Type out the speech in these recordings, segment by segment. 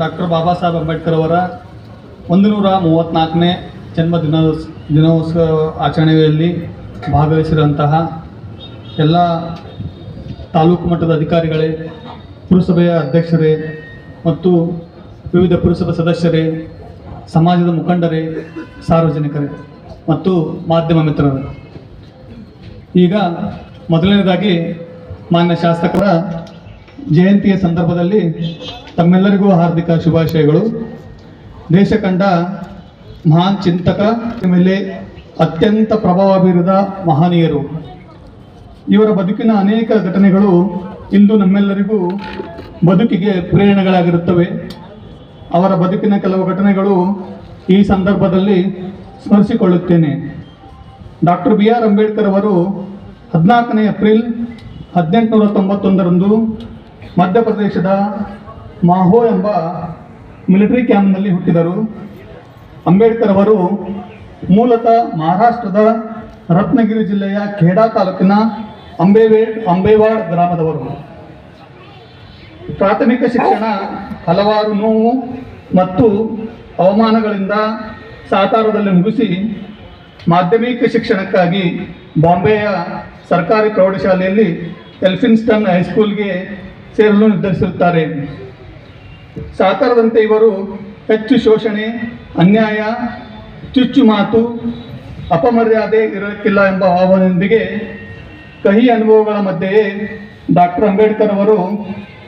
Doctor Baba Saheb Ambedkar ಅವರ ಒಂದು ನೂರ ಮೂವತ್ತ್ನಾಲ್ಕನೇ ಜನ್ಮ ದಿನೋತ್ಸ ದಿನೋತ್ಸವ ಆಚರಣೆಯಲ್ಲಿ ಭಾಗವಹಿಸಿರುವಂತಹ ಎಲ್ಲ ತಾಲೂಕು ಮಟ್ಟದ ಅಧಿಕಾರಿಗಳೇ, ಪುರಸಭೆಯ ಅಧ್ಯಕ್ಷರೇ ಮತ್ತು ವಿವಿಧ ಪುರಸಭೆ ಸದಸ್ಯರೇ, ಸಮಾಜದ ಮುಖಂಡರೇ, ಸಾರ್ವಜನಿಕರೇ ಮತ್ತು ಮಾಧ್ಯಮ ಮಿತ್ರರೇ. ಈಗ ಮೊದಲನೇದಾಗಿ ಮಾನ್ಯ ಶಾಸಕರ ಜಯಂತಿಯ ಸಂದರ್ಭದಲ್ಲಿ ತಮ್ಮೆಲ್ಲರಿಗೂ ಹಾರ್ದಿಕ ಶುಭಾಶಯಗಳು. ದೇಶ ಕಂಡ ಮಹಾನ್ ಚಿಂತಕ ಮೇಲೆ ಅತ್ಯಂತ ಪ್ರಭಾವ ಬೀರಿದ ಮಹನೀಯರು. ಇವರ ಬದುಕಿನ ಅನೇಕ ಘಟನೆಗಳು ಇಂದು ನಮ್ಮೆಲ್ಲರಿಗೂ ಬದುಕಿಗೆ ಪ್ರೇರಣೆಗಳಾಗಿರುತ್ತವೆ. ಅವರ ಬದುಕಿನ ಕೆಲವು ಘಟನೆಗಳು ಈ ಸಂದರ್ಭದಲ್ಲಿ ಸ್ಮರಿಸಿಕೊಳ್ಳುತ್ತೇನೆ. Doctor B. ಆರ್. ಅಂಬೇಡ್ಕರ್ ಅವರು ಹದಿನಾಲ್ಕನೇ ಏಪ್ರಿಲ್ ಹದಿನೆಂಟುನೂರ ತೊಂಬತ್ತೊಂದರಂದು ಮಧ್ಯಪ್ರದೇಶದ ಮಾಹೋ ಎಂಬ ಮಿಲಿಟರಿ ಕ್ಯಾಂಪ್ನಲ್ಲಿ ಹುಟ್ಟಿದರು. ಅಂಬೇಡ್ಕರ್ ಅವರು ಮೂಲತಃ ಮಹಾರಾಷ್ಟ್ರದ ರತ್ನಗಿರಿ ಜಿಲ್ಲೆಯ ಖೇಡಾ ತಾಲೂಕಿನ ಅಂಬೇವೇ, ಅಂಬೇವಾಡ್ ಗ್ರಾಮದವರು. ಪ್ರಾಥಮಿಕ ಶಿಕ್ಷಣ ಹಲವಾರು ನೋವು ಮತ್ತು ಅವಮಾನಗಳಿಂದ ಸಾತಾರದಲ್ಲಿ ಮುಗಿಸಿ ಮಾಧ್ಯಮಿಕ ಶಿಕ್ಷಣಕ್ಕಾಗಿ ಬಾಂಬೆಯ ಸರ್ಕಾರಿ ಪ್ರೌಢಶಾಲೆಯಲ್ಲಿ ಎಲ್ಫಿನ್ಸ್ಟನ್ ಹೈಸ್ಕೂಲ್ಗೆ ಸೇರಲು ನಿರ್ಧರಿಸಿರುತ್ತಾರೆ. ಸಾತಾರದಂತೆ ಇವರು ಹೆಚ್ಚು ಶೋಷಣೆ, ಅನ್ಯಾಯ ಚುಚ್ಚು ಮಾತು ಅಪಮರ್ಯಾದೆ ಇರಕ್ಕಿಲ್ಲ ಎಂಬ ಭಾವನೆಯೊಂದಿಗೆ ಕಹಿ ಅನುಭವಗಳ ಮಧ್ಯೆಯೇ ಡಾಕ್ಟರ್ ಅಂಬೇಡ್ಕರ್ ಅವರು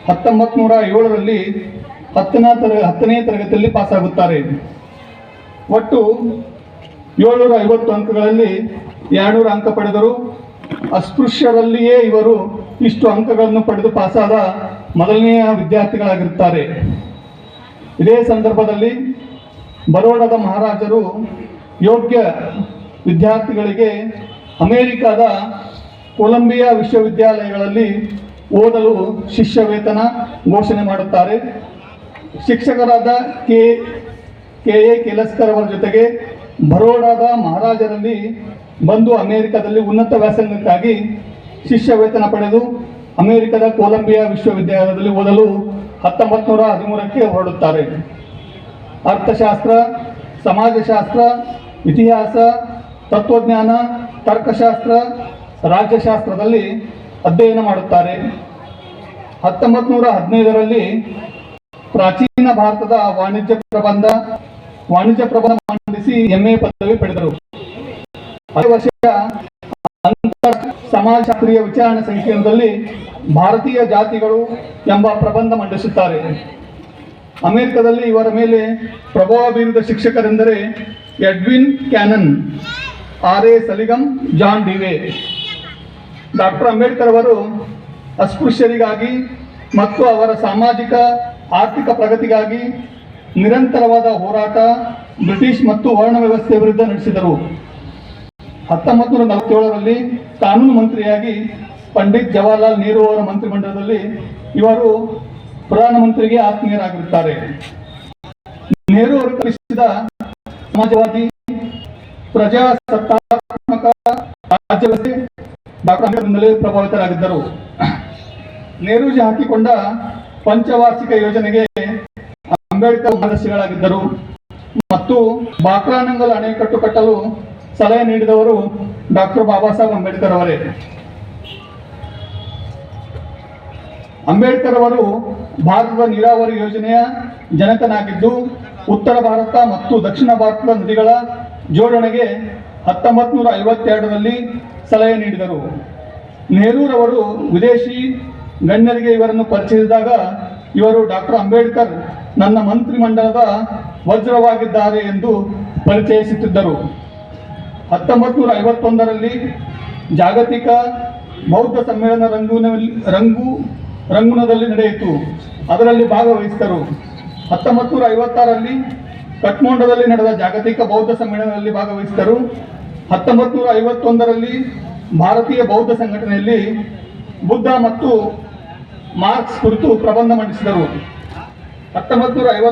ಹತ್ತೊಂಬತ್ತು ನೂರ ಏಳರಲ್ಲಿ ಹತ್ತನೇ ತರ ಹತ್ತನೇ ತರಗತಿಯಲ್ಲಿ ಪಾಸಾಗುತ್ತಾರೆ. ಒಟ್ಟು ಏಳ್ನೂರ ಐವತ್ತು ಅಂಕಗಳಲ್ಲಿ ಎರಡುನೂರು ಅಂಕ ಪಡೆದರು ಅಸ್ಪೃಶ್ಯರಲ್ಲಿಯೇ ಇವರು ಇಷ್ಟು ಅಂಕಗಳನ್ನು ಪಡೆದು ಪಾಸಾದ ಮೊದಲನೆಯ ವಿದ್ಯಾರ್ಥಿಗಳಾಗಿರುತ್ತಾರೆ. ಇದೇ ಸಂದರ್ಭದಲ್ಲಿ ಬರೋಡದ ಮಹಾರಾಜರು ಯೋಗ್ಯ ವಿದ್ಯಾರ್ಥಿಗಳಿಗೆ ಅಮೇರಿಕಾದ ಕೊಲಂಬಿಯಾ ವಿಶ್ವವಿದ್ಯಾಲಯಗಳಲ್ಲಿ ಓದಲು ಶಿಷ್ಯ ವೇತನ ಘೋಷಣೆ ಮಾಡುತ್ತಾರೆ. ಶಿಕ್ಷಕರಾದ ಕೆ ಕೆ, ಎ, ಕೆಲಸ್ಕರ್ ಅವರ ಜೊತೆಗೆ ಬರೋಡಾದ ಮಹಾರಾಜರಲ್ಲಿ ಬಂದು ಅಮೇರಿಕಾದಲ್ಲಿ ಉನ್ನತ ವ್ಯಾಸಂಗಕ್ಕಾಗಿ ಶಿಷ್ಯ ವೇತನ ಪಡೆದು ಅಮೆರಿಕದ ಕೊಲಂಬಿಯಾ ವಿಶ್ವವಿದ್ಯಾಲಯದಲ್ಲಿ ಓದಲು ಹತ್ತೊಂಬತ್ತು ನೂರ ಹದಿಮೂರಕ್ಕೆ ಹೊರಡುತ್ತಾರೆ. ಅರ್ಥಶಾಸ್ತ್ರ, ಸಮಾಜಶಾಸ್ತ್ರ, ಇತಿಹಾಸ, ತತ್ವಜ್ಞಾನ, ತರ್ಕಶಾಸ್ತ್ರ ರಾಜ್ಯಶಾಸ್ತ್ರದಲ್ಲಿ ಅಧ್ಯಯನ ಮಾಡುತ್ತಾರೆ. ಹತ್ತೊಂಬತ್ತು ನೂರ ಹದಿನೈದರಲ್ಲಿ ಪ್ರಾಚೀನ ಭಾರತದ ವಾಣಿಜ್ಯ ಪ್ರಬಂಧ ವಾಣಿಜ್ಯ ಪ್ರಬಂಧ ಮಂಡಿಸಿ ಎಂಎ ಪದವಿ ಪಡೆದರು. ಅದೇ ವರ್ಷ ಸಮಾಜಶಾಸ್ತ್ರೀಯ ವಿಚಾರಣೆ ಸಂಕೀರ್ಣದಲ್ಲಿ ಭಾರತೀಯ ಜಾತಿಗಳು ಎಂಬ ಪ್ರಬಂಧ ಮಂಡಿಸುತ್ತಾರೆ. ಅಮೆರಿಕದಲ್ಲಿ ಇವರ ಮೇಲೆ ಪ್ರಭಾವ ಬೀರಿದ ಶಿಕ್ಷಕರೆಂದರೆ Edwin Cannan, R A Seligman, John Dewey. Doctor Ambedkar ಅವರು ಅಸ್ಪೃಶ್ಯರಿಗಾಗಿ ಮತ್ತು ಅವರ ಸಾಮಾಜಿಕ, ಆರ್ಥಿಕ ಪ್ರಗತಿಗಾಗಿ ನಿರಂತರವಾದ ಹೋರಾಟ, ಬ್ರಿಟಿಷ್ ಮತ್ತು ವರ್ಣ ವ್ಯವಸ್ಥೆ ವಿರುದ್ಧ ನಡೆಸಿದರು. ಹತ್ತೊಂಬತ್ತು ನೂರ ನಲವತ್ತೇಳರಲ್ಲಿ ಕಾನೂನು ಮಂತ್ರಿಯಾಗಿ ಪಂಡಿತ್ ಜವಾಹರ್ಲಾಲ್ ನೆಹರು ಅವರ ಮಂತ್ರಿಮಂಡಲದಲ್ಲಿ ಇವರು ಪ್ರಧಾನಮಂತ್ರಿಗೆ ಆತ್ಮೀಯರಾಗಿರುತ್ತಾರೆ. ನೆಹರು ಅವರು ಕಲಿಸಿದ ಸಮಾಜವಾದಿ, ಪ್ರಜಾಸತ್ತಾತ್ಮಕ ರಾಜ್ಯ ಡಾಕ್ಟರ್ ಪ್ರಭಾವಿತರಾಗಿದ್ದರು. ನೆಹರೂಜಿ ಹಾಕಿಕೊಂಡ ಪಂಚವಾರ್ಷಿಕ ಯೋಜನೆಗೆ ಅಂಬೇಡ್ಕರ್ ಸದಸ್ಯರಾಗಿದ್ದರು ಮತ್ತು ಬಾಕ್ರಾನಂಗಲ್ ಅಣೆಕಟ್ಟು ಕಟ್ಟಲು ಸಲಹೆ ನೀಡಿದವರು ಡಾಕ್ಟರ್ ಬಾಬಾ ಸಾಹೇಬ್ ಅಂಬೇಡ್ಕರ್ ಅವರೇ. ಅಂಬೇಡ್ಕರ್ ಅವರು ಭಾರತದ ನೀರಾವರಿ ಯೋಜನೆಯ ಜನಕನಾಗಿದ್ದು, ಉತ್ತರ ಭಾರತ ಮತ್ತು ದಕ್ಷಿಣ ಭಾರತದ ನದಿಗಳ ಜೋಡಣೆಗೆ ಹತ್ತೊಂಬತ್ತು ನೂರ ಐವತ್ತೆರಡರಲ್ಲಿ ಸಲಹೆ ನೀಡಿದರು. ನೆಹರೂರವರು ವಿದೇಶಿ ಗಣ್ಯರಿಗೆ ಇವರನ್ನು ಪರಿಚಯಿಸಿದಾಗ, ಇವರು ಡಾಕ್ಟರ್ ಅಂಬೇಡ್ಕರ್ ನನ್ನ ಮಂತ್ರಿಮಂಡಲದ ವಜ್ರವಾಗಿದ್ದಾರೆ ಎಂದು ಪರಿಚಯಿಸುತ್ತಿದ್ದರು. ಹತ್ತೊಂಬತ್ತು ನೂರ ಐವತ್ತೊಂದರಲ್ಲಿ ಜಾಗತಿಕ ಬೌದ್ಧ ಸಮ್ಮೇಳನ ರಂಗೂನಲ್ಲಿ ರಂಗು ರಂಗುನದಲ್ಲಿ ನಡೆಯಿತು. ಅದರಲ್ಲಿ ಭಾಗವಹಿಸಿದರು. ಹತ್ತೊಂಬತ್ತು ನೂರ ಐವತ್ತಾರರಲ್ಲಿ ಕಠ್ಮಂಡದಲ್ಲಿ ನಡೆದ ಜಾಗತಿಕ ಬೌದ್ಧ ಸಮ್ಮೇಳನದಲ್ಲಿ ಭಾಗವಹಿಸಿದರು. ಹತ್ತೊಂಬತ್ತು ನೂರ ಐವತ್ತೊಂದರಲ್ಲಿ ಭಾರತೀಯ ಬೌದ್ಧ ಸಂಘಟನೆಯಲ್ಲಿ ಬುದ್ಧ ಮತ್ತು ಮಾರ್ಕ್ಸ್ ಕುರಿತು ಪ್ರಬಂಧ ಮಂಡಿಸಿದರು. ಹತ್ತೊಂಬತ್ತು ನೂರ ಐವತ್ತು